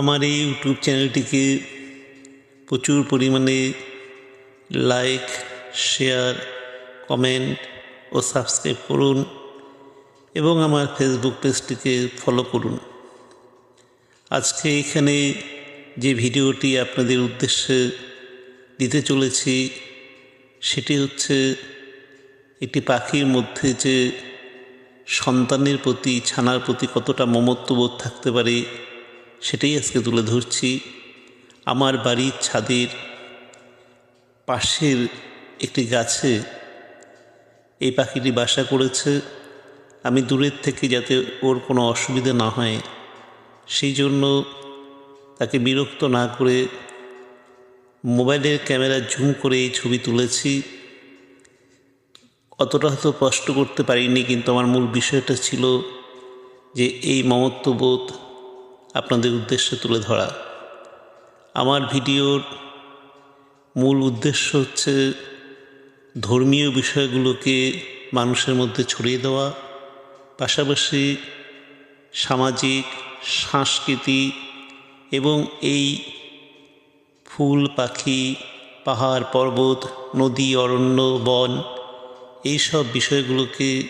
আমার এই ইউটিউব চ্যানেলটিকে প্রচুর পরিমাণে লাইক শেয়ার কমেন্ট ও সাবস্ক্রাইব করুন এবং আমার ফেসবুক পেজটিকে ফলো করুন। আজকে এখানে যে ভিডিওটি আপনাদের উদ্দেশ্যে দিতে চলেছি, সেটি হচ্ছে একটি পাখির মধ্যে যে সন্তানের প্রতি, ছানার প্রতি কতটা মমত্ববোধ থাকতে পারে সেটাই আজকে তুলে ধরছি। আমার বাড়ির ছাদের পাশের একটি গাছে এই পাখিটি বাসা করেছে। আমি দূরের থেকে যাতে ওর কোনো অসুবিধা না হয়, সেই জন্য তাকে বিরক্ত না করে মোবাইলের ক্যামেরা জুম করে এই ছবি তুলেছি। অতটা হয়তো কষ্ট করতে পারিনি, কিন্তু আমার মূল বিষয়টা ছিল যে এই মমত্ববোধ আপনাদের উদ্দেশ্যে তুলে ধরা। আমার ভিডিওর মূল উদ্দেশ্য হচ্ছে ধর্মীয় বিষয়গুলোকে মানুষের মধ্যে ছড়িয়ে দেওয়া, পাশাপাশি সামাজিক, সাংস্কৃতিক এবং এই ফুল, পাখি, পাহাড়, পর্বত, নদী, অরণ্য, বন এইসব বিষয়গুলোকে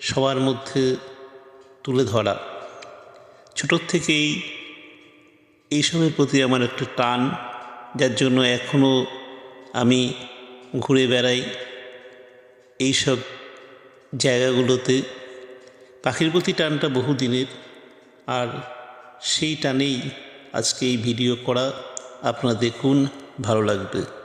সবার মধ্যে তুলে ধরা। ছোটোর থেকেই এইসবের প্রতি আমার একটা টান, যার জন্য এখনও আমি ঘুরে বেড়াই এইসব জায়গাগুলোতে। পাখির প্রতি টানটা বহুদিনের, আর সেই টানেই আজকে এই ভিডিও করা। আপনারা দেখুন, ভালো লাগবে।